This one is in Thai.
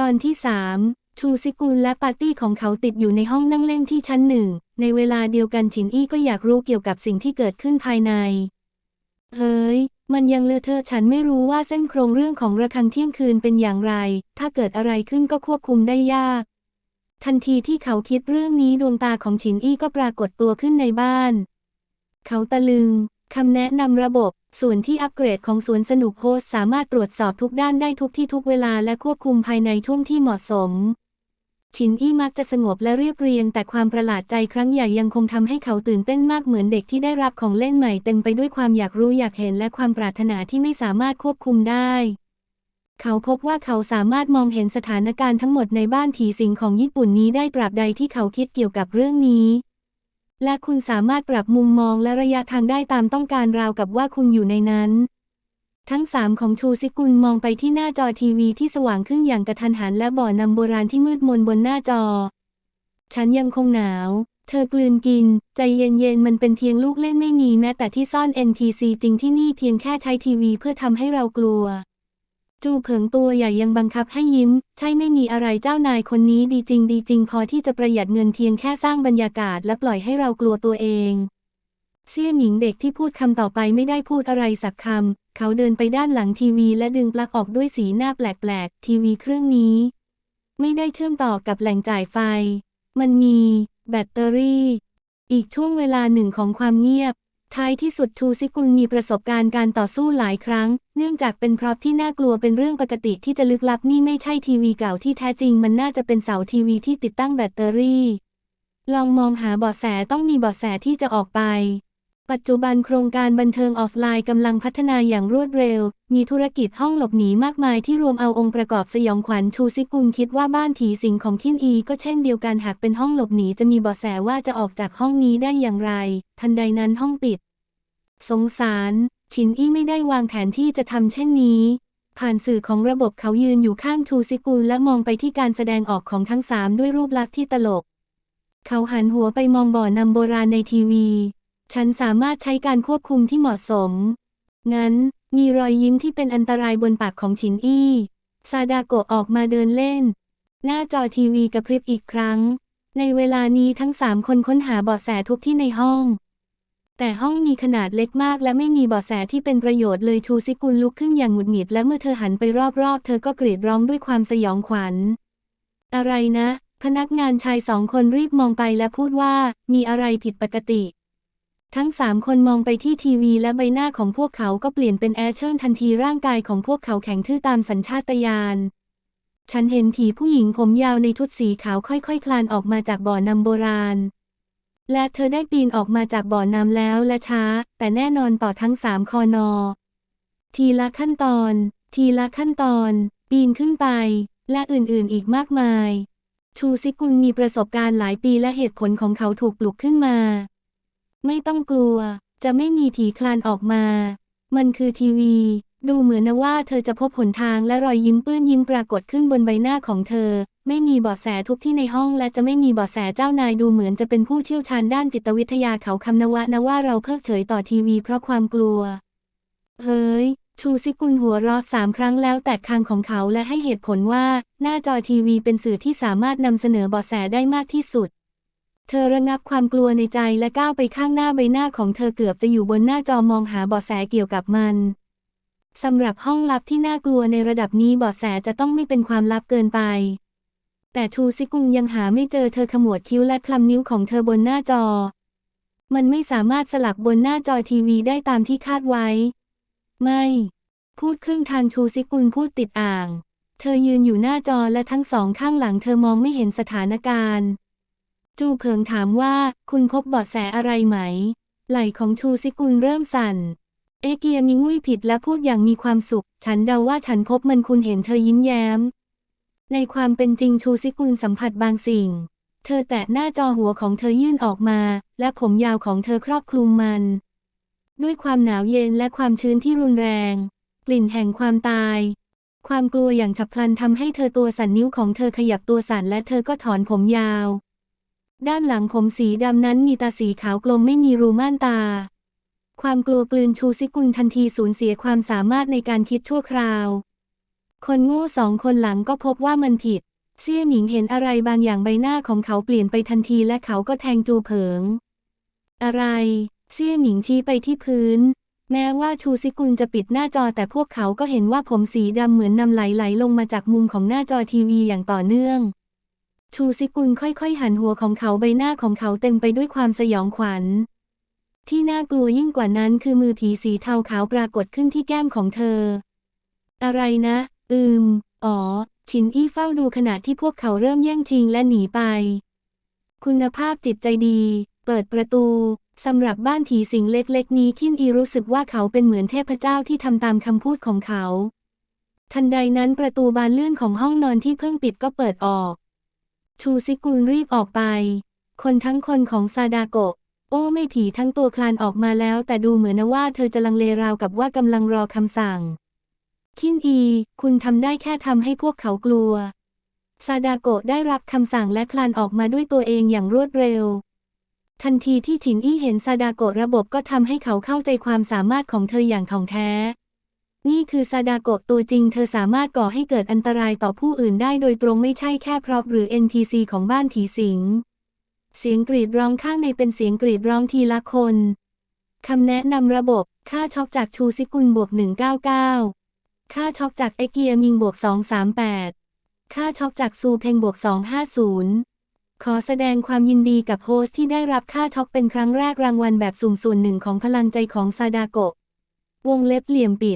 ตอนที่สามชูซิกุลและปาร์ตี้ของเขาติดอยู่ในห้องนั่งเล่นที่ชั้นหนึ่ง ในเวลาเดียวกันฉินอี้ก็อยากรู้เกี่ยวกับสิ่งที่เกิดขึ้นภายใน เฮ้ย มันยังเลอะเทอะฉันไม่รู้ว่าเส้นโครงเรื่องของระฆังเที่ยงคืนเป็นอย่างไร ถ้าเกิดอะไรขึ้นก็ควบคุมได้ยาก ทันทีที่เขาคิดเรื่องนี้ดวงตาของฉินอี้ก็ปรากฏตัวขึ้นในบ้าน เขาตะลึง คำแนะนำระบบ ส่วนที่อัปเกรดของสวนสนุกโฮสสามารถตรวจสอบทุกด้านได้ทุกที่ทุกเวลาและควบคุมภายในช่วงที่เหมาะสม ชินอี้มักจะสงบและเรียบเรียง แต่ความประหลาดใจครั้งใหญ่ยังคงทำให้เขาตื่นเต้นมากเหมือนเด็กที่ได้รับของเล่นใหม่เต็มไปด้วยความอยากรู้อยากเห็นและความปรารถนาที่ไม่สามารถควบคุมได้เขาพบว่าเขาสามารถมองเห็นสถานการณ์ทั้งหมดในบ้านผีสิงของญี่ปุ่นนี้ได้ตราบใดที่เขาคิดเกี่ยวกับเรื่องนี้ และคุณสามารถปรับมุมมองและระยะทางได้ตามต้องการราวกับว่าคุณอยู่ในนั้น ทั้งสามของชูซิกุลมองไปที่หน้าจอทีวีที่สว่างขึ้นอย่างกระทันหันและบ่อนำโบราณที่มืดมนบนหน้าจอ ฉันยังคงหนาว เธอกลืนกิน ใจเย็นๆ มันเป็นเพียงลูกเล่นไม่มีแม้แต่ที่ซ่อน NPC จริงที่นี่เพียงแค่ใช้ทีวีเพื่อทำให้เรากลัว จูเผิงตัวใหญ่ยังบังคับให้ยิ้ม ใช่ไม่มีอะไรเจ้านายคนนี้ดีจริงดีจริงพอที่จะประหยัดเงินเพียงแค่สร้างบรรยากาศและปล่อยให้เรากลัวตัวเองเสี่ยหญิงเด็กที่พูดคำต่อไปไม่ได้พูดอะไรสักคำ เขาเดินไปด้านหลังทีวีและดึงปลั๊กออกด้วยสีหน้าแปลกๆ ทีวีเครื่องนี้ ไม่ได้เชื่อมต่อกับแหล่งจ่ายไฟ มันมี แบตเตอรี่ อีกช่วงเวลาหนึ่งของความเงียบ ท้ายที่สุดชูซิกุลมีประสบการณ์การต่อสู้หลายครั้ง เนื่องจากเป็นพร็อพที่น่ากลัวเป็นเรื่องปกติที่จะลึกลับนี่ไม่ใช่ทีวีเก่าที่แท้จริง มันน่าจะเป็นเสาทีวีที่ติดตั้งแบตเตอรี่ ลองมองหาเบาะแสต้องมีเบาะแสที่จะออกไป ปัจจุบันโครงการบันเทิงออฟไลน์กำลังพัฒนาอย่างรวดเร็ว มีธุรกิจห้องหลบหนีมากมายที่รวมเอาองค์ประกอบสยองขวัญชูซิกุลคิดว่าบ้านผีสิงของทินอีก็เช่นเดียวกันหากเป็นห้องหลบหนีจะมีเบาะแสว่าจะออกจากห้องนี้ได้อย่างไร ทันใดนั้นห้องปิด สงสาร ชินอี้ไม่ได้วางแผนที่จะทำเช่นนี้ ผ่านสื่อของระบบเขายืนอยู่ข้างชูซิกุลและมองไปที่การแสดงออกของทั้งสามด้วยรูปลักษณ์ที่ตลก เขาหันหัวไปมองบ่อนำโบราณในทีวี ฉันสามารถใช้การควบคุมที่เหมาะสม งั้น มีรอยยิ้มที่เป็นอันตรายบนปากของชินอี้ ซาดาโกะออกมาเดินเล่น หน้าจอทีวีกระพริบอีกครั้ง ในเวลานี้ทั้งสามคนค้นหาเบาะแสทุกที่ในห้อง แต่ห้องมีขนาดเล็กมากและไม่มีเบาะแสที่เป็นประโยชน์เลยชูซิกุลลุกขึ้นอย่างหงุดหงิดและเมื่อเธอหันไปรอบๆ เธอก็กรีดร้องด้วยความสยองขวัญ อะไรนะ พนักงานชายสองคนรีบมองไปและพูดว่า มีอะไรผิดปกติ ทั้งสามคนมองไปที่ทีวีและใบหน้าของพวกเขาก็เปลี่ยนเป็นแอชเชิญทันทีร่างกายของพวกเขาแข็งทื่อตามสัญชาตญาณ ฉันเห็นผีผู้หญิงผมยาวในชุดสีขาวค่อยๆคลานออกมาจากบ่อนำโบราณ และเธอได้ปีนออกมาจากบ่อน้ำแล้วและช้า แต่แน่นอนต่อทั้งสามคอนอ ทีละขั้นตอน ทีละขั้นตอน ปีนขึ้นไป และอื่นๆอีกมากมาย ชูซิกุลมีประสบการณ์หลายปีและเหตุผลของเขาถูกปลุกขึ้นมา ไม่ต้องกลัว จะไม่มีผีคลานออกมา มันคือทีวี ดูเหมือนนะว่าเธอจะพบหนทางและรอยยิ้มปื้นยิ้มปรากฏขึ้นบนใบหน้าของเธอ ไม่มีเบาะแสทุกที่ในห้องและจะไม่มีเบาะแสเจ้านายดูเหมือนจะเป็นผู้เชี่ยวชาญด้านจิตวิทยาเขาคำนวะนะว่าเราเพิกเฉยต่อทีวีเพราะความกลัว เฮ้ยชูซิกุลหัวเราะสามครั้งแล้วแตกคางของเขาและให้เหตุผลว่า หน้าจอทีวีเป็นสื่อที่สามารถนำเสนอเบาะแสได้มากที่สุด เธอระงับความกลัวในใจและก้าวไปข้างหน้าใบหน้าของเธอเกือบจะอยู่บนหน้าจอมองหาเบาะแสเกี่ยวกับมันสำหรับห้องลับที่น่ากลัวในระดับนี้เบาะแสจะต้องไม่เป็นความลับเกินไป แต่ชูซิกุงยังหาไม่เจอเธอขมวดคิ้วและคลำนิ้วของเธอบนหน้าจอ มันไม่สามารถสลักบนหน้าจอทีวีได้ตามที่คาดไว้ ไม่ พูดครึ่งทางชูซิกุลพูดติดอ่าง เธอยืนอยู่หน้าจอและทั้งสองข้างหลังเธอมองไม่เห็นสถานการณ์ จูเผิงถามว่าคุณพบเบาะแสอะไรไหม ไหล่ของชูซิกุลเริ่มสั่น เอเกียมีงุ้ยผิดและพูดอย่างมีความสุข ฉันเดาว่าฉันพบมันคุณเห็นเธอยิ้มแย้ม ในความเป็นจริงชูซิกุลสัมผัสบางสิ่ง เธอแตะหน้าจอหัวของเธอยื่นออกมา และผมยาวของเธอครอบคลุมมัน ด้วยความหนาวเย็นและความชื้นที่รุนแรง กลิ่นแห่งความตายความกลัวอย่างฉับพลันทำให้เธอตัวสั่นนิ้วของเธอขยับตัวสั่นและเธอก็ถอนผมยาว ด้านหลังผมสีดำนั้นมีตาสีขาวกลมไม่มีรูม่านตา ความกลัวกลืนชูซิกุลทันทีสูญเสียความสามารถในการคิดชั่วคราว คนโง่สองคนหลังก็พบว่ามันผิดเสี่ยหมิงเห็นอะไรบางอย่างใบหน้าของเขาเปลี่ยนไปทันทีและเขาก็แทงจูเผิง อะไรเสี่ยหมิงชี้ไปที่พื้น แม้ว่าชูซิกุลจะปิดหน้าจอแต่พวกเขาก็เห็นว่าผมสีดำเหมือนนำไหลไหลลงมาจากมุมของหน้าจอทีวีอย่างต่อเนื่อง ชูซิกุลค่อยๆ หันหัวของเขาใบหน้าของเขาเต็มไปด้วยความสยองขวัญ ที่น่ากลัวยิ่งกว่านั้นคือมือผีสีเทาขาวปรากฏขึ้นที่แก้มของเธอ อะไรนะ อืม อ๋อ ชินอี้เฝ้าดูขณะที่พวกเขาเริ่มแย่งชิงและหนีไป คุณภาพจิตใจดี เปิดประตูสำหรับบ้านผีสิงเล็กๆ นี้ทินอีรู้สึกว่าเขาเป็นเหมือนเทพเจ้าที่ทำตามคำพูดของเขา ทันใดนั้นประตูบานเลื่อนของห้องนอนที่เพิ่งปิดก็เปิดออก ชูซิกุลรีบออกไป คนทั้งคนของซาดาโกะ โอ้ไม่ผีทั้งตัวคลานออกมาแล้ว แต่ดูเหมือนว่าเธอจะลังเลราวกับว่ากำลังรอคำสั่งทินอี คุณทำได้แค่ทำให้พวกเขากลัว ซาดาโกะได้รับคำสั่งและคลานออกมาด้วยตัวเองอย่างรวดเร็ว ทันทีที่ฉินอี้เห็นซาดาโกะระบบก็ทำให้เขาเข้าใจความสามารถของเธออย่างถ่องแท้ นี่คือซาดาโกะตัวจริง เธอสามารถก่อให้เกิดอันตรายต่อผู้อื่นได้โดยตรงไม่ใช่แค่พร็อพหรือ NPC ของบ้านผีสิง เสียงกรีดร้องข้างในเป็นเสียงกรีดร้องทีละคน คำแนะนำระบบ ค่าช็อกจากชูซิกุลบวก 199 ค่าช็อกจากไอเกียมิงบวก 238 ค่าช็อกจากซูเพงบวก 250 ขอแสดงความยินดีกับโฮสที่ได้รับค่าช็อกเป็นครั้งแรกรางวัลแบบสุ่มส่วนหนึ่งของพลังใจของซาดาโกะวงเล็บเหลี่ยมปิด